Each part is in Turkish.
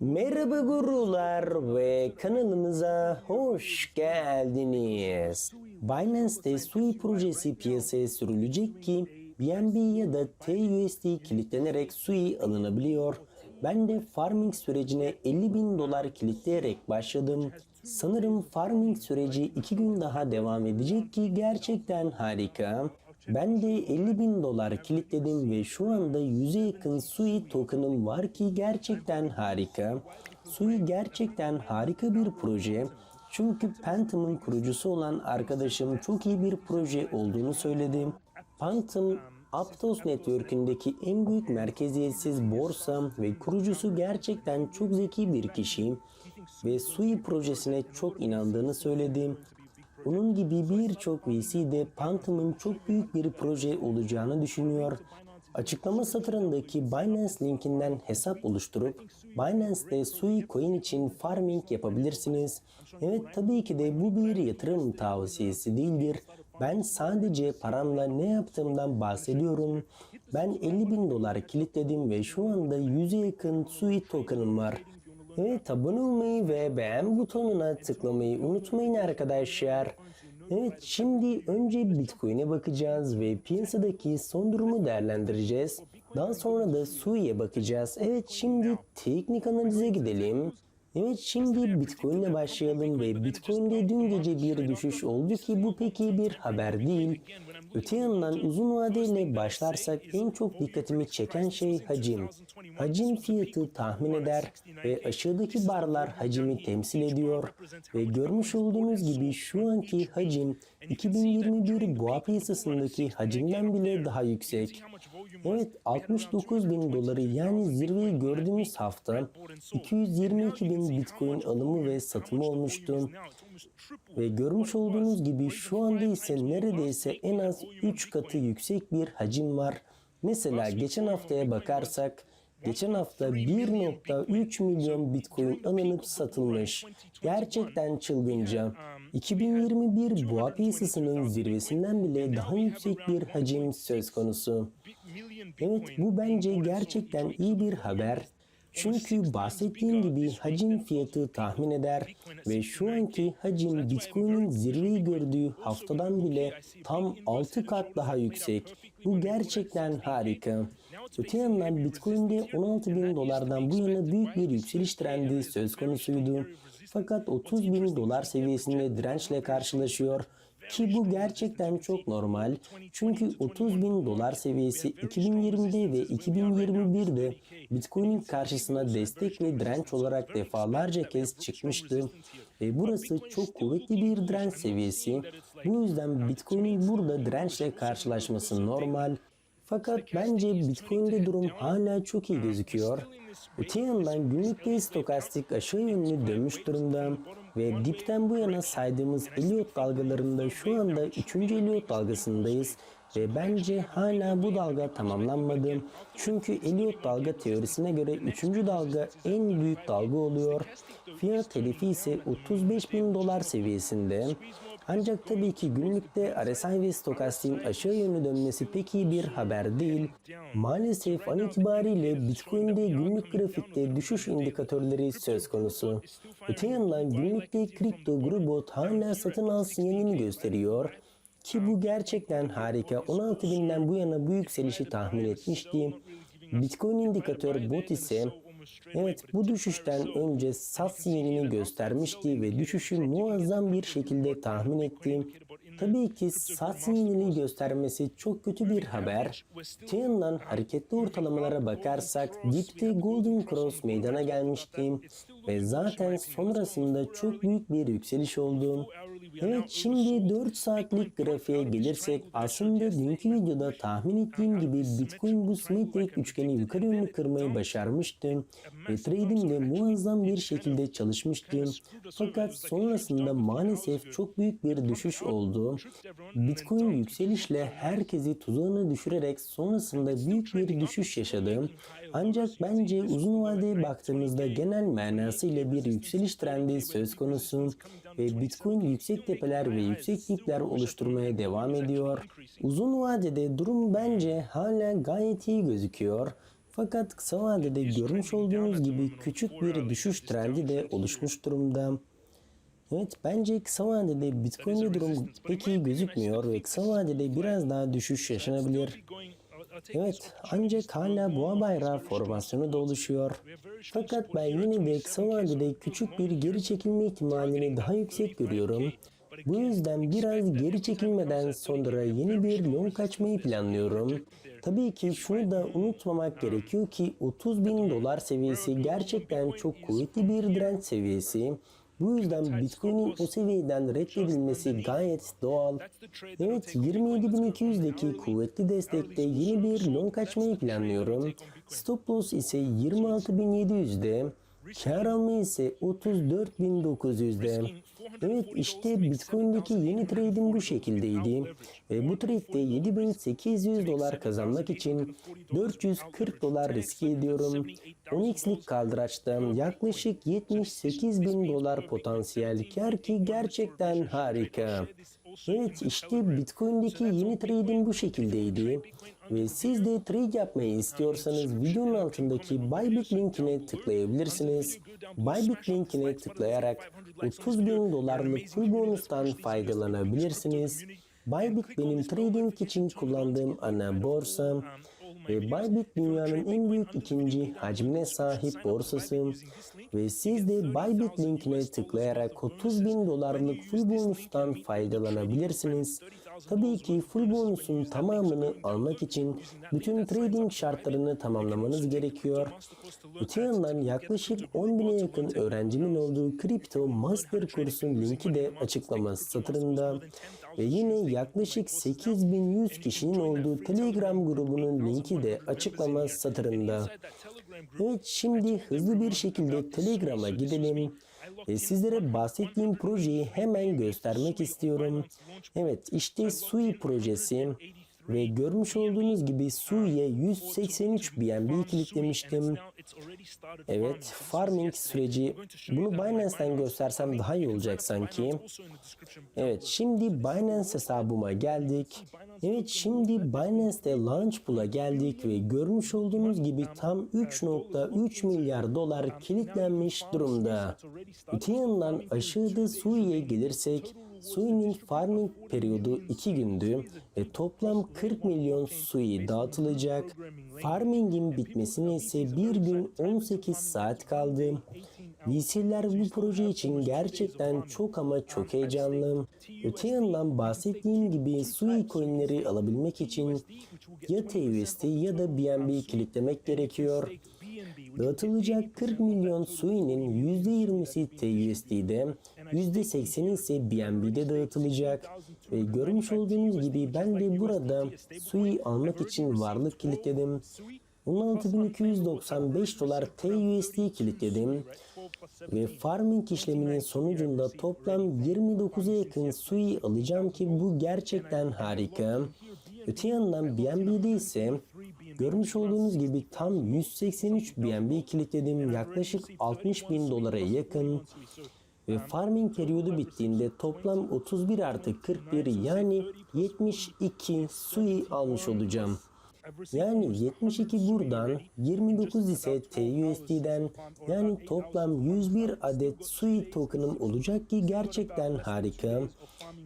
Merhaba gurular ve kanalımıza hoş geldiniz. Binance'te Sui projesi piyasaya sürülecek ki BNB ya da TUSD kilitlenerek Sui alınabiliyor. Ben de farming sürecine 50 bin dolar kilitleyerek başladım. Sanırım farming süreci 2 gün daha devam edecek ki gerçekten harika. Ben de 50 bin dolar kilitledim ve şu anda 100'e yakın Sui token'ım var ki gerçekten harika. Sui gerçekten harika bir proje. Çünkü Phantom'ın kurucusu olan arkadaşım çok iyi bir proje olduğunu söyledi. Phantom, Aptos Network'ündeki en büyük merkeziyetsiz borsa ve kurucusu gerçekten çok zeki bir kişi ve Sui projesine çok inandığını söyledi. Bunun gibi birçok VC de Phantom'ın çok büyük bir proje olacağını düşünüyor. Açıklama satırındaki Binance linkinden hesap oluşturup Binance'te Sui Coin için farming yapabilirsiniz. Evet tabii ki de bu bir yatırım tavsiyesi değildir. Ben sadece paramla ne yaptığımdan bahsediyorum. Ben 50 bin dolar kilitledim ve şu anda 100'e yakın Sui token'ım var. Evet abone olmayı ve beğen butonuna tıklamayı unutmayın arkadaşlar. Evet şimdi önce Bitcoin'e bakacağız ve piyasadaki son durumu değerlendireceğiz. Daha sonra da Sui'ye bakacağız. Evet şimdi teknik analize gidelim. Evet şimdi Bitcoin ile başlayalım ve Bitcoin'de dün gece bir düşüş oldu ki bu pek iyi bir haber değil. Öte yandan uzun vadeyle başlarsak en çok dikkatimi çeken şey hacim. Hacim fiyatı tahmin eder ve aşağıdaki barlar hacimi temsil ediyor ve görmüş olduğunuz gibi şu anki hacim 2021 boğa piyasasındaki hacimden bile daha yüksek. Evet 69 bin doları yani zirveyi gördüğümüz hafta 222 bin bitcoin alımı ve satımı olmuştu. Ve görmüş olduğunuz gibi şu anda ise neredeyse en az 3 katı yüksek bir hacim var. Mesela geçen haftaya bakarsak Geçen hafta 1.3 milyon bitcoin alınıp satılmış. Gerçekten çılgınca. 2021 boğa piyasasının zirvesinden bile daha yüksek bir hacim söz konusu. Evet bu bence gerçekten iyi bir haber. Çünkü bahsettiğim gibi hacim fiyatı tahmin eder ve şu anki hacim Bitcoin'in zirveyi gördüğü haftadan bile tam 6 kat daha yüksek. Bu gerçekten harika. Öte yandan Bitcoin'de 16 bin dolardan bu yana büyük bir yükseliş trendi söz konusuydu. Fakat 30 bin dolar seviyesinde dirençle karşılaşıyor ki bu gerçekten çok normal. Çünkü 30 bin dolar seviyesi 2020'de ve 2021'de Bitcoin'in karşısına destek ve direnç olarak defalarca kez çıkmıştı. Ve burası çok kuvvetli bir direnç seviyesi. Bu yüzden Bitcoin'in burada dirençle karşılaşması normal. Fakat bence Bitcoin'de durum hala çok iyi gözüküyor. Öte yandan günlükte stokastik aşağı yönlü dönmüş durumda ve dipten bu yana saydığımız Elliot dalgalarında şu anda 3. Elliot dalgasındayız ve bence hala bu dalga tamamlanmadı. Çünkü Elliot dalga teorisine göre 3. dalga en büyük dalga oluyor. Fiyat hedefi ise 35 bin dolar seviyesinde. Ancak tabii ki günlükte RSI ve stokastiğin aşağı yönlü dönmesi pek iyi bir haber değil. Maalesef an itibariyle Bitcoin'de günlük grafikte düşüş indikatörleri söz konusu. Öte yandan günlükte kripto grubot hala satın al sinyalini gösteriyor. Ki bu gerçekten harika. 16 binden bu yana bu yükselişi tahmin etmiştim. Bitcoin indikatör bot ise Evet bu düşüşten önce sat sinyalini göstermişti ve düşüşü muazzam bir şekilde tahmin ettim. Tabii ki sat sinyalini göstermesi çok kötü bir haber. Öte yandan hareketli ortalamalara bakarsak dipte Golden Cross meydana gelmişti ve zaten sonrasında çok büyük bir yükseliş oldu. Evet şimdi 4 saatlik grafiğe gelirsek aslında dünkü videoda tahmin ettiğim gibi Bitcoin bu simetrik üçgeni yukarı yönlü kırmayı başarmıştı ve trading de muazzam bir şekilde çalışmıştı. Fakat sonrasında maalesef çok büyük bir düşüş oldu. Bitcoin yükselişle herkesi tuzağına düşürerek sonrasında büyük bir düşüş yaşadı. Ancak bence uzun vadeye baktığımızda genel manasıyla bir yükseliş trendi söz konusu ve Bitcoin yüksek tepeler ve yüksek dipler oluşturmaya devam ediyor. Uzun vadede durum bence hala gayet iyi gözüküyor. Fakat kısa vadede görmüş olduğunuz gibi küçük bir düşüş trendi de oluşmuş durumda. Evet bence kısa vadede Bitcoin'de durum pek iyi gözükmüyor ve kısa vadede biraz daha düşüş yaşanabilir. Evet ancak hala boğa bayrağı formasyonu da oluşuyor. Fakat ben yine de kısa vadede küçük bir geri çekilme ihtimalini daha yüksek görüyorum. Bu yüzden biraz geri çekilmeden sonra yeni bir long açmayı planlıyorum. Tabii ki şunu da unutmamak gerekiyor ki 30 bin dolar seviyesi gerçekten çok kuvvetli bir direnç seviyesi. Bu yüzden Bitcoin'in o seviyeden reddedilmesi gayet doğal. Evet 27.200'deki kuvvetli destekte yeni bir long açmayı planlıyorum. Stop loss ise 26.700'de. Kar alma ise 34.900'de. Evet işte Bitcoin'deki yeni trade'im bu şekildeydi. Ve bu trade'de 7800 dolar kazanmak için 440 dolar riske ediyorum. 10x'lik kaldıraçta yaklaşık 78 bin dolar potansiyel kar ki gerçekten harika. Evet işte Bitcoin'deki yeni trade'im bu şekildeydi. Ve siz de trade yapmayı istiyorsanız videonun altındaki Bybit linkine tıklayabilirsiniz. Bybit linkine tıklayarak 30 bin dolarlık full bonustan faydalanabilirsiniz. Bybit benim trading için kullandığım ana borsa ve Bybit dünyanın en büyük ikinci hacmine sahip borsası ve siz de Bybit linkine tıklayarak 30 bin dolarlık full bonustan faydalanabilirsiniz. Tabii ki full bonusun tamamını almak için bütün trading şartlarını tamamlamanız gerekiyor. Öte yandan yaklaşık 10 bine yakın öğrencimin olduğu kripto master kursun linki de açıklama satırında ve yine yaklaşık 8100 kişinin olduğu Telegram grubunun linki de açıklama satırında. Evet şimdi hızlı bir şekilde Telegram'a gidelim. Ve sizlere bahsettiğim projeyi hemen göstermek istiyorum. Evet işte Sui projesi ve görmüş olduğunuz gibi Sui'ye 183 BNB kilitlemiştim. Evet, farming süreci. Bunu Binance'ten göstersem daha iyi olacak sanki. Evet, şimdi Binance hesabıma geldik. Evet, şimdi Binance'te Launchpool'a geldik ve görmüş olduğunuz gibi tam 3.3 milyar dolar kilitlenmiş durumda. Öte yandan aşağıda Sui'ye gelirsek, Sui'nin farming periyodu 2 gündü ve toplam 40 milyon Sui dağıtılacak. Farming'in bitmesine ise bir gün 18 saat kaldı. VC'ler bu proje için gerçekten çok ama çok heyecanlı. Öte yandan bahsettiğim gibi Sui coinleri alabilmek için ya TUSD ya da BNB kilitlemek gerekiyor. Dağıtılacak 40 milyon Sui'nin %20'si TUSD'de, %80'i ise BNB'de dağıtılacak. Ve görmüş olduğunuz gibi ben de burada Sui almak için varlık kilitledim. 16.295 dolar TUSD kilitledim ve farming işleminin sonucunda toplam 29'a yakın Sui alacağım ki bu gerçekten harika. Öte yandan BNB'de ise görmüş olduğunuz gibi tam 183 BNB kilitledim yaklaşık 60 bin dolara yakın ve farming periyodu bittiğinde toplam 31 artı 41 yani 72 Sui almış olacağım. Yani 72 buradan, 29 ise TUSD'den yani toplam 101 adet Sui token'ım olacak ki gerçekten harika.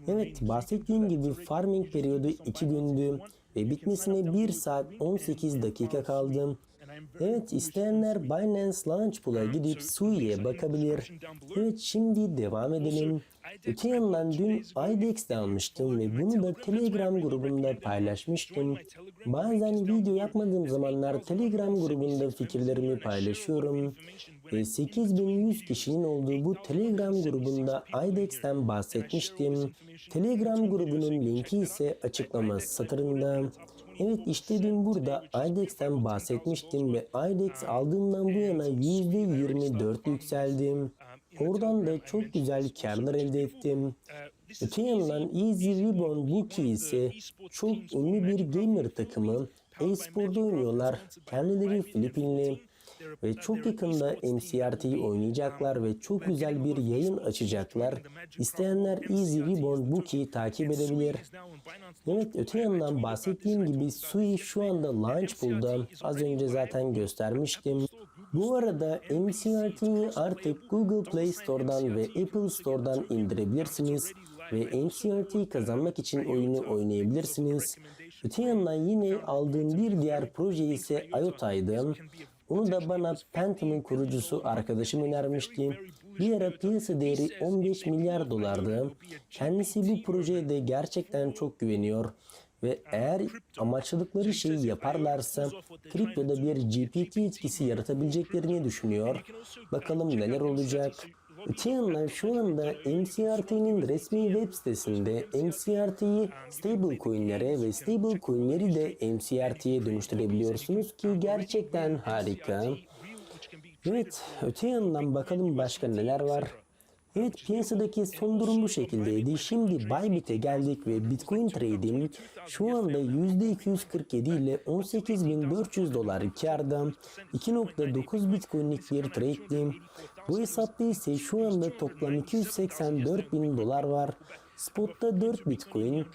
Evet bahsettiğim gibi farming periyodu 2 gündü ve bitmesine 1 saat 18 dakika kaldı. Evet isteyenler Binance Launchpool'a gidip Sui'ye bakabilir. Evet şimdi devam edelim. Öte yandan dün IDEX'de almıştım ve bunu da Telegram grubumda paylaşmıştım. Bazen video yapmadığım zamanlar Telegram grubunda fikirlerimi paylaşıyorum. Ve 8100 kişinin olduğu bu Telegram grubunda IDEX'ten bahsetmiştim. Telegram grubunun linki ise açıklama satırında. Evet işte dün burada IDEX'ten bahsetmiştim ve IDEX aldığımdan bu yana %24 yükseldim. Oradan da çok güzel karlar elde ettim. Öte yandan Easy Ribbon Bookie ise çok ünlü bir gamer takımı. E-sporda oynuyorlar. Kendileri Filipinli. ve çok yakında MCRT'yi oynayacaklar ve çok güzel bir yayın açacaklar. İsteyenler Easy Reborn Bookie'yi takip edebilir. Evet öte yandan bahsettiğim gibi Sui şu anda Launch Pool'da. Az önce zaten göstermiştim. Bu arada MCRT'yi artık Google Play Store'dan ve Apple Store'dan indirebilirsiniz ve MCRT kazanmak için oyunu oynayabilirsiniz. Öte yandan yine aldığım bir diğer proje ise IOTA'ydı. Onu da bana Phantom'ın kurucusu arkadaşım önermişti. Bir ara piyasa değeri 15 milyar dolardı. Kendisi bu projeye de gerçekten çok güveniyor. Ve eğer amaçladıkları şeyi yaparlarsa kriptoda bir GPT etkisi yaratabileceklerini düşünüyor. Bakalım neler olacak. Öte yandan şu anda MCRT'nin resmi web sitesinde MCRT'yi stablecoin'lere ve stablecoin'leri de MCRT'ye dönüştürebiliyorsunuz ki gerçekten harika. Evet, öte yandan bakalım başka neler var. Evet piyasadaki son durum bu şekildeydi. Şimdi Bybit'e geldik ve Bitcoin trade'im şu anda %247 ile 18.400 dolar karda 2.9 Bitcoin'lik bir trade'dim. Bu hesapta ise şu anda toplam 284 bin dolar var. Spot'ta 4 Bitcoin,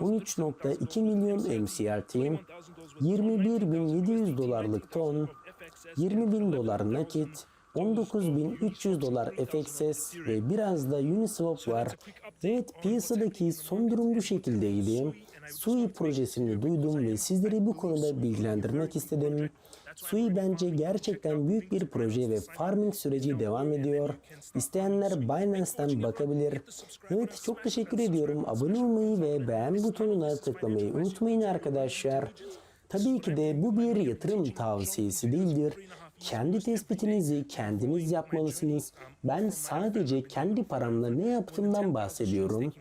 13.2 milyon MCRT, 21.700 dolarlık ton, 20 bin dolar nakit, 19.300 dolar FXS ve biraz da Uniswap var. Evet piyasadaki son durum bu şekildeydi. Sui projesini duydum ve sizleri bu konuda bilgilendirmek istedim. Sui bence gerçekten büyük bir proje ve farming süreci devam ediyor. İsteyenler Binance'ten bakabilir. Evet çok teşekkür ediyorum. Abone olmayı ve beğen butonuna tıklamayı unutmayın arkadaşlar. Tabii ki de bu bir yatırım tavsiyesi değildir. Kendi tespitinizi kendiniz yapmalısınız. Ben sadece kendi paramla ne yaptığımdan bahsediyorum.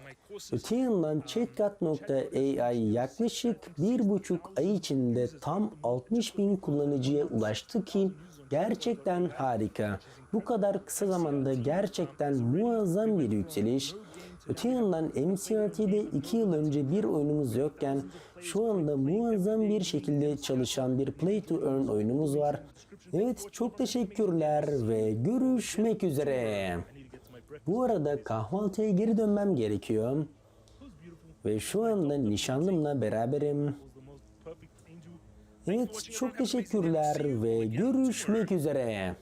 Öte yandan ChatGat.ai yaklaşık bir buçuk ay içinde tam 60 bin kullanıcıya ulaştı ki gerçekten harika. Bu kadar kısa zamanda gerçekten muazzam bir yükseliş. Öte yandan MCRT'de 2 yıl önce bir oyunumuz yokken şu anda muazzam bir şekilde çalışan bir Play to Earn oyunumuz var. Evet çok teşekkürler ve görüşmek üzere. Bu arada kahvaltıya geri dönmem gerekiyor. Ve şu anda nişanlımla beraberim. Evet çok teşekkürler ve görüşmek üzere.